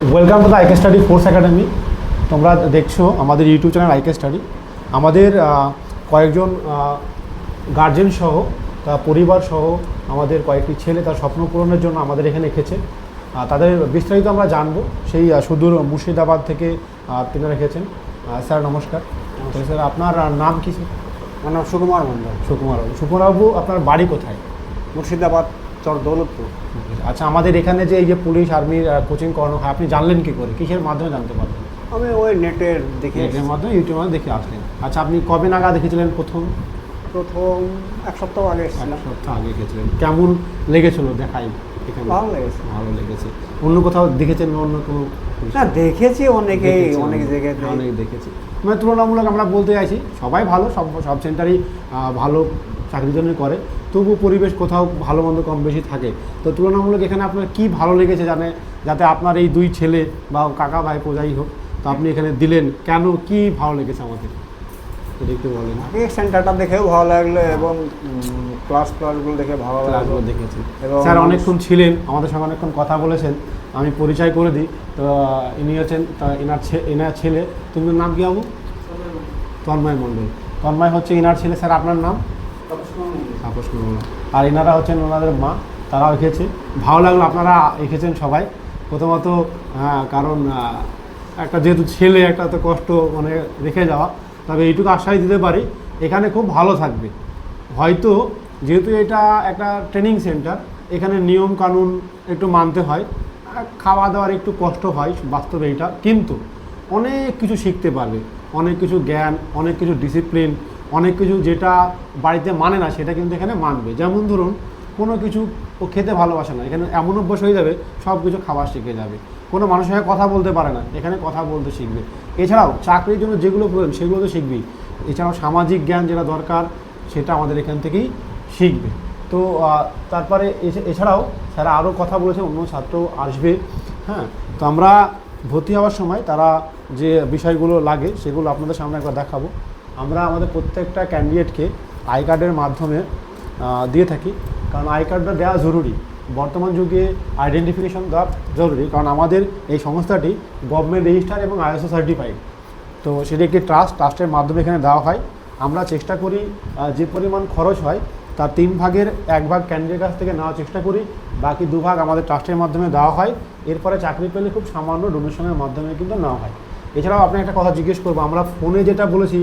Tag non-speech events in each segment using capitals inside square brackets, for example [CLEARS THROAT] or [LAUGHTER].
Welcome to the IK study force academy তোমরা দেখছ আমাদের ইউটিউব চ্যানেল আইকে স্টাডি আমাদের কয়েকজন গার্জেন সহ তার পরিবার সহ আমাদের কয়েকটি ছেলে তার স্বপ্ন পূরণের জন্য আমাদের এখানে এসেছে তাদের বিস্তারিত আমরা জানব। সেই সুদূর মুর্শিদাবাদ থেকে তিনি রেখেছেন স্যার নমস্কার। স্যার আপনার নাম কি স্যার? আমার নাম সুকুমার মন্ডল সুকুমার বাবু। সুকুমার বাবু আপনার বাড়ি কোথায়? মুর্শিদাবাদ। চর দৌলতপুর আচ্ছা আমাদের এখানে যে এই যে পুলিশ আর্মির কোচিং করানো হয় আপনি জানলেন কি করে? কিসের মাধ্যমে জানতে পারলেন? আমি ওই নেটের দেখে এর মাধ্যমে ইউটিউবের মাধ্যমে দেখে আসলেন। আচ্ছা আপনি কবে নাগাদ দেখেছিলেন প্রথম? প্রথম এক সপ্তাহ আগে এক সপ্তাহ আগে গেছিলেন কেমন লেগেছিল দেখাই ভালো লেগেছে। ভালো লেগেছে। অন্য কোথাও দেখেছেন অন্য কোনো না দেখেছি অনেকেই অনেক জায়গায় অনেক দেখেছি। মানে তুলনামূলক আমরা বলতে চাইছি সবাই ভালো সব সব সেন্টারই ভালো চাকরির জন্য করে তবু পরিবেশ কোথাও ভালো মন্দ কম বেশি থাকে। তো তুলনামূলক এখানে আপনার কি ভালো লেগেছে জানে যাতে আপনার এই দুই ছেলে বা কাকা ভাই যাই হোক তো আপনি এখানে দিলেন কেন কি ভালো লেগেছে আমাদের? একটু বলেন। সেন্টারটা দেখেও ভালো লাগল এবং ক্লাস ক্লাসগুলো দেখে ভালো লাগল। দেখেছি। স্যার অনেকক্ষণ ছিলেন আমাদের সঙ্গে অনেকক্ষণ কথা বলেছেন আমি পরিচয় করে দিই। তো ইনি হচ্ছেন তা এনার ছে- এনার ছেলে। তুমি নাম কি বাবু? তন্ময় মণ্ডল। তন্ময় হচ্ছে ইনার ছেলে। স্যার আপনার নাম? তাপস আর এনারা হচ্ছেন ওনাদের মা, তারাও এঁকেছে। ভালো লাগল আপনারা এঁকেছেন সবাই। প্রথমত হ্যাঁ কারণ একটা যেহেতু ছেলে, একটা তো কষ্ট মানে রেখে যাওয়া। তবে এইটুকু আশ্বাস দিতে পারি, এখানে খুব ভালো থাকবে। হয়তো যেহেতু এটা একটা ট্রেনিং সেন্টার এখানে নিয়ম কানুন একটু মানতে হয় খাওয়া দাওয়ার একটু কষ্ট হয় বাস্তবে এটা কিন্তু অনেক কিছু শিখতে পারবে। অনেক কিছু জ্ঞান, অনেক কিছু ডিসিপ্লিন অনেক কিছু যেটা বাড়িতে মানে না, সেটা কিন্তু এখানে মানবে। যেমন ধরুন, কোনো কিছু ও খেতে ভালোবাসে না, এখানে এমন অভ্যাস হয়ে যাবে, সব কিছু খাবার শিখে যাবে। কোনো মানুষের সঙ্গে কথা বলতে পারে না, এখানে কথা বলতে শিখবে। এছাড়াও, চাকরির জন্য যেগুলো প্রয়োজন, সেগুলো তো শিখবেই। এছাড়াও সামাজিক জ্ঞান যেটা দরকার, সেটা আমাদের এখান থেকেই শিখবে। তো তারপরে এছে- এছাড়াও স্যার আরও কথা বলেছে, অন্য ছাত্র আসবে হ্যাঁ? তো আমরা ভর্তি হওয়ার সময় তারা যে বিষয়গুলো লাগে, সেগুলো আপনাদের সামনে একবার দেখাবো। আমরা আমাদের প্রত্যেকটা ক্যান্ডিডেটকে আই কার্ডের মাধ্যমে দিয়ে থাকি। কারণ আই কার্ডটা দেওয়া জরুরি। বর্তমান যুগে আইডেন্টিফিকেশন দেওয়া জরুরি। কারণ আমাদের এই সংস্থাটি গভর্নমেন্ট রেজিস্টার এবং আইএসও সার্টিফাইড তো সেটি একটি ট্রাস্ট ট্রাস্টের মাধ্যমে এখানে দেওয়া হয়। আমরা চেষ্টা করি যে পরিমাণ খরচ হয়, তার তিন ভাগের এক ভাগ ক্যান্ডিডেট কাছ থেকে নেওয়ার চেষ্টা করি। বাকি দু ভাগ আমাদের ট্রাস্টের মাধ্যমে দেওয়া হয়। এরপরে চাকরি পেলে খুব সামান্য ডোনেশনের মাধ্যমে কিন্তু নেওয়া হয়। এছাড়াও আপনি একটা কথা জিজ্ঞেস করব আমরা ফোনে যেটা বলেছি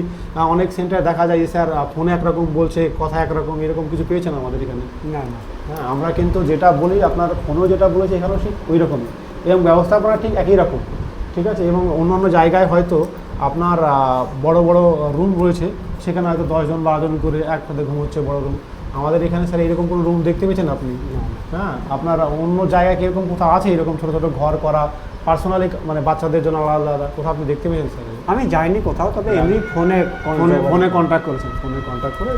অনেক সেন্টারে দেখা যায় যে স্যার ফোনে একরকম বলছে কথা একরকম এরকম কিছু পেয়েছেন আমাদের এখানে? না না। হ্যাঁ আমরা কিন্তু যেটা বলি আপনার ফোনেও যেটা বলেছি এখানেও ঠিক ওই রকমই এবং ব্যবস্থাপনা ঠিক একই রকম ঠিক আছে? এবং অন্যান্য জায়গায় হয়তো আপনার বড় বড় রুম রয়েছে সেখানে হয়তো দশজন বারোজন করে একসাথে ঘুমোচ্ছে বড় রুম। আমাদের এখানে স্যার এরকম কোনো রুম দেখতে পেয়েছেন আপনি? হ্যাঁ আপনার অন্য জায়গায় কীরকম কোথাও আছে এরকম ছোটো ছোটো ঘর করা পার্সোনালি মানে বাচ্চাদের জন্য আলাদা আলাদা কোথাও আপনি দেখতে পেয়েছেন স্যার? আমি যাইনি কোথাও তবে এমনি ফোনে ফোনে ফোনে কন্ট্যাক্ট করেছেন ফোনে কন্ট্যাক্ট করে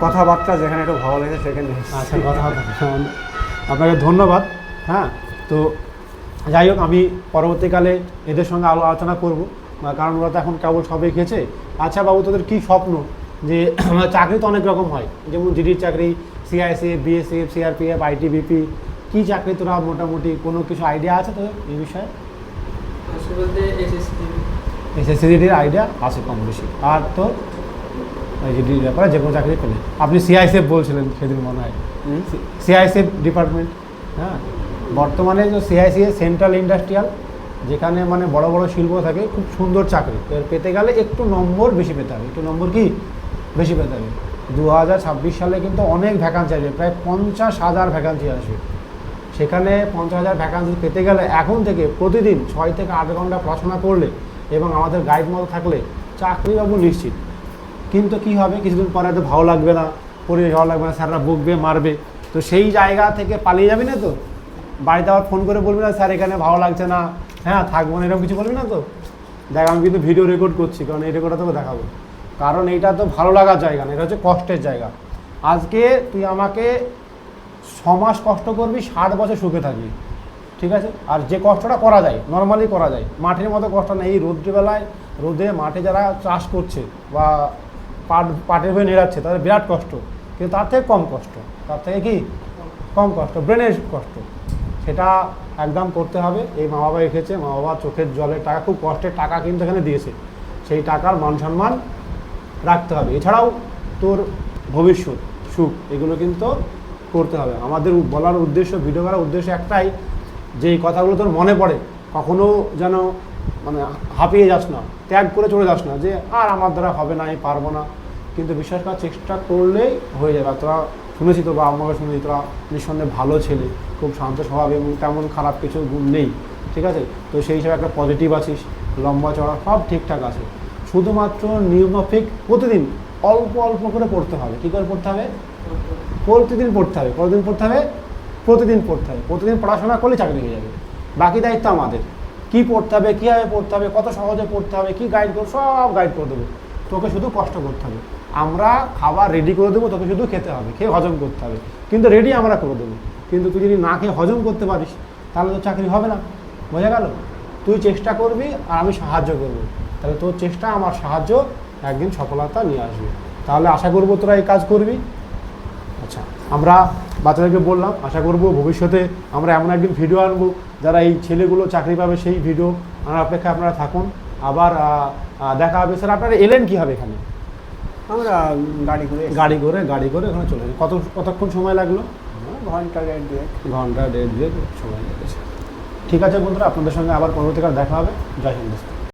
কথাবার্তা যেখানে একটু ভালো লেগেছে সেখানে আচ্ছা কথা আপনাকে ধন্যবাদ হ্যাঁ? তো যাই হোক আমি পরবর্তীকালে এদের সঙ্গে আলো আলোচনা করব। কারণ ওরা তো এখন কেবল সবে খেয়েছে। আচ্ছা বাবু তোদের কী স্বপ্ন? যে [CLEARS THROAT] চাকরি তো অনেক রকম হয়। যেমন জিডির চাকরি সিআইসিএফ বিএসএফ সিআরপিএফ আইটিবিপি কী চাকরি তোরা মোটামুটি কোনো কিছু আইডিয়া আছে তোদের এই বিষয়ে? সে বলতে এসএসসি এসএসসিডির আইডিয়া আছে কম বেশি। আর তো জিডির ব্যাপারে যে কোনো চাকরি পেলে। আপনি সিআইসিএফ বলছিলেন সেদিন মনে হয়। সিআইসিএফ ডিপার্টমেন্ট হ্যাঁ? বর্তমানে যে সিআইসিএ সেন্ট্রাল ইন্ডাস্ট্রিয়াল যেখানে মানে বড় বড় শিল্প থাকে খুব সুন্দর চাকরি। এর পেতে গেলে একটু নম্বর বেশি পেতে হবে। একটু নম্বর কি? বেশি পেতে হবে। দু হাজার ছাব্বিশ সালে কিন্তু অনেক ভ্যাকান্সি আসবে। প্রায় পঞ্চাশ হাজার ভ্যাকান্সি আসবে। সেখানে পঞ্চাশ হাজার ভ্যাকান্সি পেতে গেলে এখন থেকে প্রতিদিন ছয় থেকে আট ঘণ্টা পড়াশোনা করলে এবং আমাদের গাইড মতো থাকলে চাকরি পাবো নিশ্চিত। কিন্তু কি হবে? কিছুদিন পরে তো ভালো লাগবে না, পরিবেশ ভালো লাগবে না, স্যাররা বকবে, মারবে। তো সেই জায়গা থেকে পালিয়ে যাবি না তো? বাড়িতে আবার ফোন করে বলবি না, স্যার, এখানে ভালো লাগছে না। হ্যাঁ থাকব না। এরকম কিছু বলবি না তো? দেখ, আমি কিন্তু ভিডিও রেকর্ড করছি, কারণ এই রেকর্ডটা তোকে দেখাবো। কারণ এইটা তো ভালো লাগার জায়গা না, এটা হচ্ছে কষ্টের জায়গা। আজকে তুই আমাকে ছ মাস কষ্ট করবি, ষাট বছর সুখে থাকবি। ঠিক আছে? আর যে কষ্টটা করা যায় নর্মালি করা যায়, মাঠের মতো কষ্ট নেই। এই রৌদ্রবেলায় রোদে মাঠে যারা চাষ করছে বা পাট, পাটের হয়ে নেড়াচ্ছে, তাদের বিরাট কষ্ট। কিন্তু তার থেকে কম কষ্ট। তার থেকে কি? কম কষ্ট, ব্রেনের কষ্ট। সেটা একদম করতে হবে। এই মা বাবা রেখেছে, মা বাবা চোখের জলের টাকা, খুব কষ্টের টাকা কিন্তু এখানে দিয়েছে। সেই টাকার মান সম্মান রাখতে হবে। এছাড়াও তোর ভবিষ্যৎ, সুখ, এগুলো কিন্তু করতে হবে। আমাদের বলার উদ্দেশ্য ভিডিও করার উদ্দেশ্য একটাই, যে এই কথাগুলো তোর মনে পড়ে, কখনো যেন মানে হাঁপিয়ে যাস না, ত্যাগ করে চলে যাস না, যে আর আমার দ্বারা হবে না, আমি পারব না। কিন্তু বিশ্বাস করার চেষ্টা করলেই হয়ে যাবে। তোরা শুনেছি তো বা আমাকে শুনেছি, তোরা নিঃসন্দেহে ভালো ছেলে, খুব শান্ত স্বভাব এবং তেমন খারাপ কিছু গুণ নেই, ঠিক আছে? তো সেই হিসাবে একটা পজিটিভ আছিস, লম্বা চড়া সব ঠিকঠাক আছে। শুধুমাত্র নিয়মমাফিক প্রতিদিন অল্প অল্প করে পড়তে হবে। কী করে পড়তে হবে? প্রতিদিন পড়তে হবে, কতদিন পড়তে হবে? প্রতিদিন পড়তে হবে। প্রতিদিন পড়াশোনা করলে চাকরি হয়ে যাবে। বাকি দায়িত্ব আমাদের। কি পড়তে হবে, কীভাবে পড়তে হবে, কত সহজে পড়তে হবে, কি গাইড করব, সব গাইড করে দেবো। তোকে শুধু কষ্ট করতে হবে। আমরা খাবার রেডি করে দেবো, তোকে শুধু খেতে হবে, খেয়ে হজম করতে হবে। কিন্তু রেডি আমরা করে দেবো। কিন্তু তুই যদি না খেয়ে হজম করতে পারিস, তাহলে তো চাকরি হবে না। বোঝা গেল? তুই চেষ্টা করবি আর আমি সাহায্য করব। তাহলে তোর চেষ্টা, আমার সাহায্য একদিন সফলতা নিয়ে আসবে। তাহলে আশা করব তোরা এই কাজ করবি। আচ্ছা আমরা বাচ্চাদেরকে বললাম আশা করব ভবিষ্যতে আমরা এমন একদিন ভিডিও আনব যারা এই ছেলেগুলো চাকরি পাবে সেই ভিডিও আনার অপেক্ষা আপনারা থাকুন। আবার দেখা হবে। স্যার আপনারা এলেন কীভাবে এখানে? আমরা গাড়ি করে গাড়ি করে গাড়ি করে ওখানে চলে কত কতক্ষণ সময় লাগল? ঘণ্টা দেড় দুয়েক। ঘণ্টা দেড় দুয়েক সময় লেগেছে। ঠিক আছে বন্ধুরা আপনাদের সঙ্গে আবার পরবর্তীকাল দেখা হবে। জয় হিন্দ।